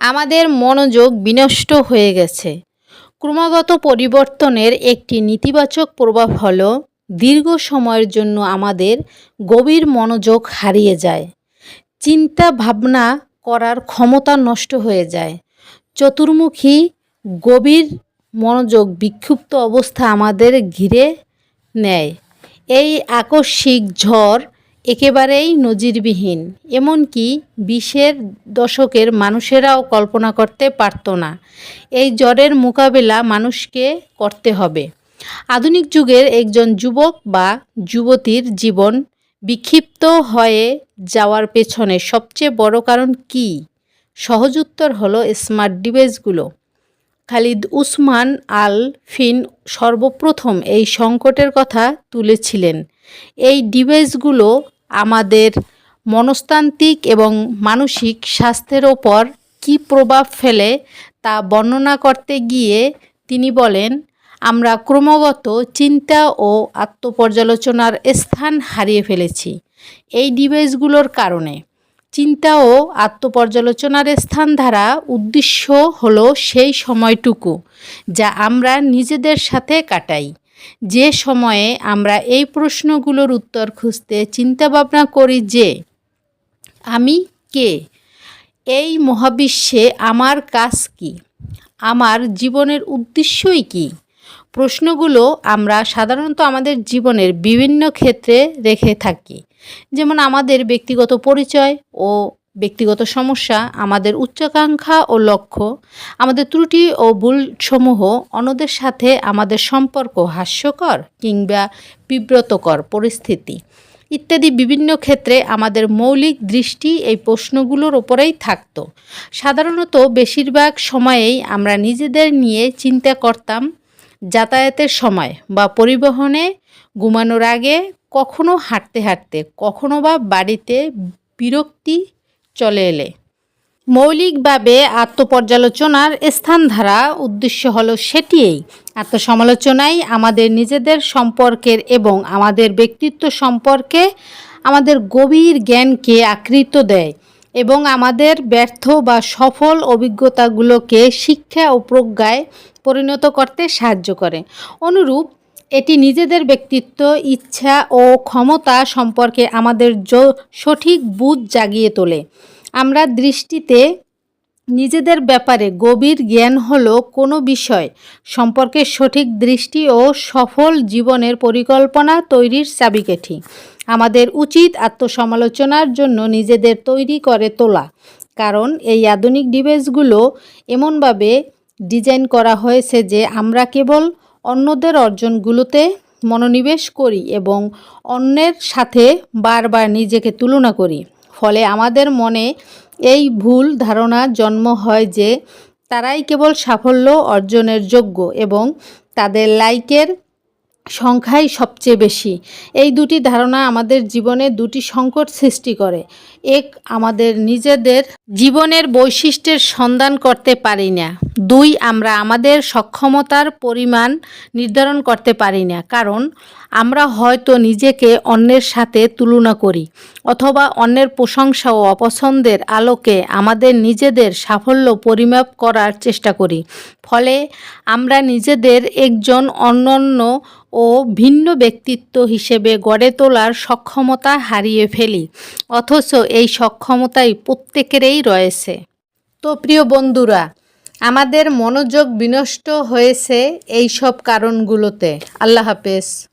আমাদের মনোযোগ বিনষ্ট হয়ে গেছে। ক্রমাগত পরিবর্তনের একটি নেতিবাচক প্রভাব হলো, দীর্ঘ সময়ের জন্য আমাদের গভীর মনোযোগ হারিয়ে যায়। চিন্তা ভাবনা করার ক্ষমতা নষ্ট হয়ে যায়। চতুর্মুখী গভীর মনোযোগ বিক্ষিপ্ত অবস্থা আমাদের ঘিরে নেয়। এই আকস্মিক ঝড় একেবারেই নজিরবিহীন, এমনকি বিশের দশকের মানুষেরাও কল্পনা করতে পারত না। এই জ্বরের মোকাবেলা মানুষকে করতে হবে। আধুনিক যুগের একজন যুবক বা যুবতীর জীবন বিক্ষিপ্ত হয়ে যাওয়ার পেছনে সবচেয়ে বড় কারণ কী? সহজ উত্তর হলো স্মার্ট ডিভাইসগুলো। খালিদ উসমান আল ফিন সর্বপ্রথম এই সংকটের কথা তুলেছিলেন। এই ডিভাইসগুলো আমাদের মনস্তান্ত্রিক এবং মানসিক স্বাস্থ্যের ওপর কী প্রভাব ফেলে তা বর্ণনা করতে গিয়ে তিনি বলেন, আমরা ক্রমাগত চিন্তা ও আত্মপর্যালোচনার স্থান হারিয়ে ফেলেছি এই ডিভাইসগুলোর কারণে। চিন্তা ও আত্মপর্যালোচনার স্থান দ্বারা উদ্দেশ্য হলো সেই সময়টুকু যা আমরা নিজেদের সাথে কাটাই। যে সময়ে আমরা এই প্রশ্নগুলোর উত্তর খুঁজতে চিন্তাভাবনা করি যে, আমি কে? এই মহাবিশ্বে আমার কাজ কী? আমার জীবনের উদ্দেশ্যই কী? প্রশ্নগুলো আমরা সাধারণত আমাদের জীবনের বিভিন্ন ক্ষেত্রে রেখে থাকি। যেমন আমাদের ব্যক্তিগত পরিচয় ও ব্যক্তিগত সমস্যা, আমাদের উচ্চাকাঙ্ক্ষা ও লক্ষ্য, আমাদের ত্রুটি ও ভুলসমূহ, অন্যদের সাথে আমাদের সম্পর্ক হাস্যকর কিংবা বিব্রতকর পরিস্থিতি ইত্যাদি বিভিন্ন ক্ষেত্রে আমাদের মৌলিক দৃষ্টি এই প্রশ্নগুলোর ওপরেই থাকত। সাধারণত বেশিরভাগ সময়েই আমরা নিজেদের নিয়ে চিন্তা করতাম, যাতায়াতের সময় বা পরিবহনে ঘুমানোর আগে কখনো হাঁটতে হাঁটতে, কখনো বা বাড়িতে বিরক্তি চলে এলে। মৌলিকভাবে আত্মপর্যালোচনার স্থান ধারা উদ্দেশ্য হলো সেটিই। আত্মসমালোচনাই আমাদের নিজেদের সম্পর্কের এবং আমাদের ব্যক্তিত্ব সম্পর্কে আমাদের গভীর জ্ঞানকে আকৃত দেয় এবং আমাদের ব্যর্থ বা সফল অভিজ্ঞতাগুলোকে শিক্ষা ও প্রজ্ঞায় পরিণত করতে সাহায্য করে। অনুরূপ এটি নিজেদের ব্যক্তিত্ব, ইচ্ছা ও ক্ষমতা সম্পর্কে আমাদের সঠিক বুঝ জাগিয়ে তোলে। আমরা দৃষ্টিতে নিজেদের ব্যাপারে গভীর জ্ঞান হলো কোনো বিষয় সম্পর্কে সঠিক দৃষ্টি ও সফল জীবনের পরিকল্পনা তৈরির চাবিকাঠি। আমাদের উচিত আত্মসমালোচনার জন্য নিজেদের তৈরি করে তোলা, কারণ এই আধুনিক ডিভাইসগুলো এমনভাবে ডিজাইন করা হয়েছে যে আমরা কেবল অন্যদের অর্জনগুলোতে মনোনিবেশ করি এবং অন্যের সাথে বারবার নিজেকে তুলনা করি। ফলে আমাদের মনে এই ভুল ধারণা জন্ম হয় যে তারাই কেবল সাফল্য অর্জনের যোগ্য এবং তাদের লাইকের সংখ্যাই সবচেয়ে বেশি। এই দুটি ধারণা আমাদের জীবনে দুটি সংকট সৃষ্টি করে। এক, আমাদের নিজেদের জীবনের বৈশিষ্ট্যের সন্ধান করতে পারি না। দুই, আমরা আমাদের সক্ষমতার পরিমাণ নির্ধারণ করতে পারি না, কারণ আমরা হয়তো নিজেকে অন্যের সাথে তুলনা করি, অথবা অন্যের প্রশংসা ও অপছন্দের আলোকে আমাদের নিজেদের সাফল্য পরিমাপ করার চেষ্টা করি। ফলে আমরা নিজেদের একজন অনন্য ও ভিন্ন ব্যক্তিত্ব হিসেবে গড়ে তোলার সক্ষমতা হারিয়ে ফেলি, অথচ এই সক্ষমতাই প্রত্যেকেরই রয়েছে। তো প্রিয় বন্ধুরা আমাদের মনোযোগ বিনষ্ট হয়েছে এই সব কারণগুলোতে। আল্লাহ হাফেজ।